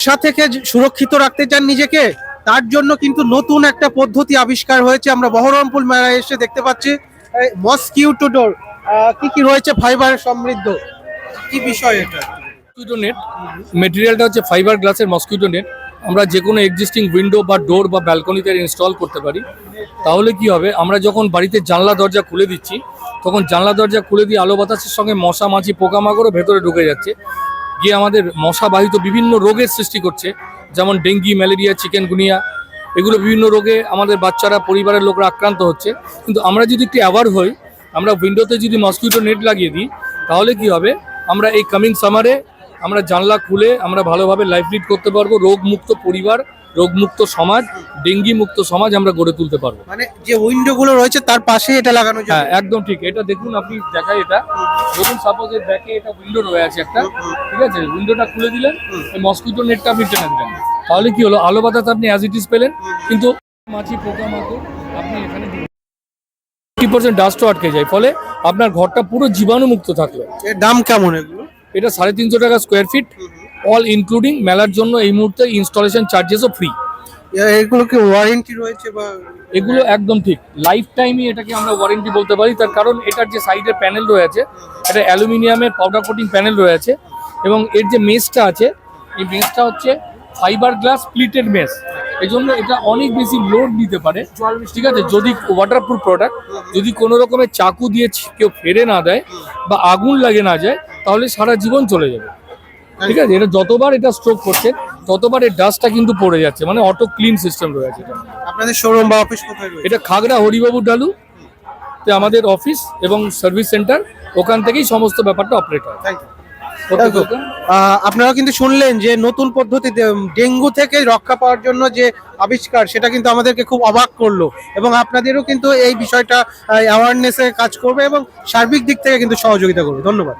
মশা থেকে সুরক্ষিত রাখতে চান নিজেকে, তার জন্য কিন্তু নতুন একটা পদ্ধতি আবিষ্কার হয়েছে। আমরা বহরমপুর মেলায় এসে দেখতে পাচ্ছি মসকিউটো ডোর কি কি রয়েছে ফাইবার সমৃদ্ধ? কি বিষয় এটা? মসকিউটো মেটেরিয়ালটা হচ্ছে ফাইবার গ্লাসের মসকিউটো নেট আমরা যে কোনো এক্সিস্টিং উইন্ডো বা ডোর বা ব্যালকনিতে ইনস্টল করতে পারি। তাহলে কি হবে? আমরা যখন বাড়িতে জানলা দরজা খুলে দিচ্ছি, তখন জানলা দরজা খুলে দিয়ে আলো বাতাসের সঙ্গে মশা, মাছি, পোকামাকড়ও ভেতরে ঢুকে যাচ্ছে। গিয়ে আমাদের মশাবাহিত বিভিন্ন রোগের সৃষ্টি করছে, যেমন ডেঙ্গি, ম্যালেরিয়া, চিকেনগুনিয়া, এগুলো বিভিন্ন রোগে আমাদের বাচ্চারা, পরিবারের লোকরা আক্রান্ত হচ্ছে। কিন্তু আমরা যদি একটু অ্যাওয়ার হই, আমরা উইন্ডোতে যদি মসকিউটো নেট লাগিয়ে দিই, তাহলে কি হবে? আমরা এই কামিং সামারে আমরা জানলা খুলে আমরা ভালোভাবে লাইফ লিড করতে পারব। রোগমুক্ত পরিবার রোগমুক্ত সমাজ ডেঙ্গি মুক্ত সমাজ আমরা গড়ে তুলতে পারব। মানে যে উইন্ডো গুলো রয়েছে তার পাশে এটা লাগানো হ্যাঁ একদম ঠিক। এটা দেখুন আপনি দেখাই এটা। ধরুন সাপোজ এর ব্যাকে এটা উইন্ডো রয়ে আছে একটা। ঠিক আছে? উইন্ডোটা খুলে দিলেন এই মসকিউটো নেটটা আপনি টেনে দিলেন। তাহলে কি হলো? আলো বাতাস আপনি অ্যাজ ইট ইজ পেলেন কিন্তু মাছি পোকামাকড় আপনি এখানে ফিফটি পার্সেন্ট ডাস্টও আটকে যায়। ফলে আপনার ঘরটা পুরো জীবাণুমুক্ত থাকল। এর দাম কেমন এগুলো? এটা সাড়ে তিনশো টাকা স্কোয়ার ফিট অল ইনক্লুডিং মেলার জন্য এই মুহূর্তে ইনস্টলেশন চার্জেসও ফ্রি এগুলো কি ওয়ারেন্টি রয়েছে বা এগুলো একদম ঠিক। লাইফ টাইমই এটাকে আমরা ওয়ারেন্টি বলতে পারি। তার কারণ এটার যে সাইডের প্যানেল রয়েছে এটা অ্যালুমিনিয়ামের পাউডার কোটিং প্যানেল রয়েছে এবং এর যে মেসটা আছে এই মেসটা হচ্ছে ফাইবার গ্লাস প্লিটেড মেস এই জন্য এটা অনেক বেশি লোড নিতে পারে। ঠিক আছে? যদি ওয়াটারপ্রুফ প্রোডাক্ট যদি কোনো রকমের চাকু দিয়ে কেউ ফেরে না দেয় বা আগুন লাগে না যায় তাহলে সারা জীবন চলে যাবে। ঠিক আছে? এটা যতবার এটা স্ট্রোক করছে ততবার এর ডাস্টটা কিন্তু পড়ে যাচ্ছে। মানে অটো ক্লিন সিস্টেম রয়েছে এটা। আপনাদের শোরুম বা অফিস কোথায় এটা খাগড়া হরিবাবু ডালু তে আমাদের অফিস এবং সার্ভিস সেন্টার ওখান থেকেই সমস্ত ব্যাপারটা অপারেট হয়। থ্যাংক ইউ আপনারা কিন্তু শুনলেন যে নতুন পদ্ধতিতে ডেঙ্গু থেকে রক্ষা পাওয়ার জন্য যে আবিষ্কার সেটা কিন্তু আমাদেরকে খুব অবাক করল। এবং আপনাদেরও কিন্তু এই বিষয়টা অ্যাওয়ারনেসে কাজ করবে এবং সার্বিক দিক থেকে কিন্তু সহযোগিতা করবে। ধন্যবাদ।